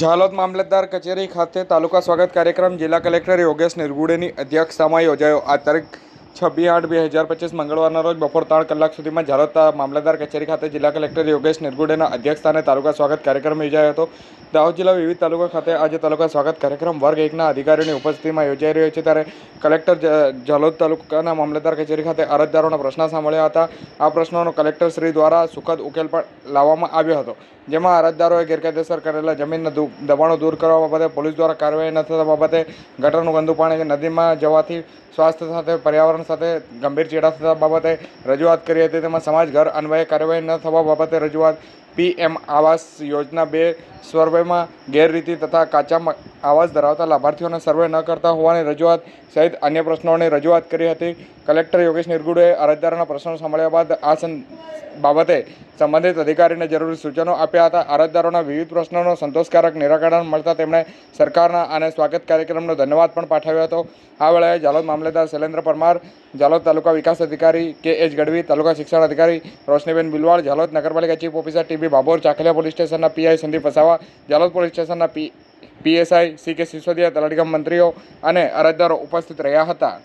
ઝાલોદ મામલતદાર કચેરી ખાતે તાલુકા સ્વાગત કાર્યક્રમ જિલ્લા કલેક્ટર યોગેશ નિર્ગુડેની અધ્યક્ષતામાં યોજાયો. આ તારીખ છવ્વીસ આઠ બે હજાર પચીસ મંગળવારના રોજ બપોર ત્રણ કલાક સુધીમાં ઝાલોદ મામલતદાર કચેરી ખાતે જિલ્લા કલેક્ટર યોગેશ નિર્ગુડેના અધ્યક્ષસ્થાને તાલુકા સ્વાગત કાર્યક્રમ યોજાયો હતો. દાહોદ જિલ્લા વિવિધ તાલુકા ખાતે આજે તાલુકા સ્વાગત કાર્યક્રમ વર્ગ એકના અધિકારીઓની ઉપસ્થિતિમાં યોજાઈ રહ્યો છે. ત્યારે કલેક્ટર જલોદ તાલુકાના મામલતદાર કચેરી ખાતે અરજદારોના પ્રશ્ન સાંભળ્યા હતા. આ પ્રશ્નોનો કલેક્ટર શ્રી દ્વારા સુખદ ઉકેલ પણ લાવવામાં આવ્યો હતો. જેમાં અરજદારોએ ગેરકાયદેસર કરેલા જમીનના દબાણો દૂર કરવા બાબતે પોલીસ દ્વારા કાર્યવાહી ન થતા બાબતે ગટરનું ગંદુ પાણી નદીમાં જવાથી સ્વાસ્થ્ય સાથે, પર્યાવરણ સાથે ગંભીર ચેડા થતા બાબતે રજૂઆત કરી હતી. તેમાં સમાજ ઘર અન્વયે કાર્યવાહી ન થવા બાબતે રજૂઆત પીએમ આવાસ યોજના બે સર્વેમાં ગેરરીતિ તથા કાચા આવાસ ધરાવતા લાભાર્થીઓને સર્વે ન કરતા હોવાની રજૂઆત સહિત અન્ય પ્રશ્નોની રજૂઆત કરી હતી. કલેક્ટર યોગેશ નિર્ગુડે અરજદારોના પ્રશ્નો સાંભળ્યા બાદ આ બાબતે સંબંધિત અધિકારીને જરૂરી સૂચનો આપ્યા હતા. અરજદારોના વિવિધ પ્રશ્નોનો સંતોષકારક નિરાકરણ મળતા તેમણે સરકારના અને સ્વાગત કાર્યક્રમનો ધન્યવાદ પણ પાઠવ્યો હતો. આ વેળાએ જાલોદ મામલેદાર શૈલેન્દ્ર પરમાર, જાલોદ તાલુકા વિકાસ અધિકારી કે એચ ગઢવી, તાલુકા શિક્ષણ અધિકારી રોશનીબેન બિલવાડ જાલોદ નગરપાલિકા chief officer TB Babor, Chakhaliya police સ્ટેશનના પીઆઈ સંદીપ વસાવા, જાલોદ પોલીસ સ્ટેશનના પી, પીએસઆઈ સી કે સિસોદિયા, તલાટીગામ મંત્રીઓ અને અરજદારો ઉપસ્થિત રહ્યા હતા.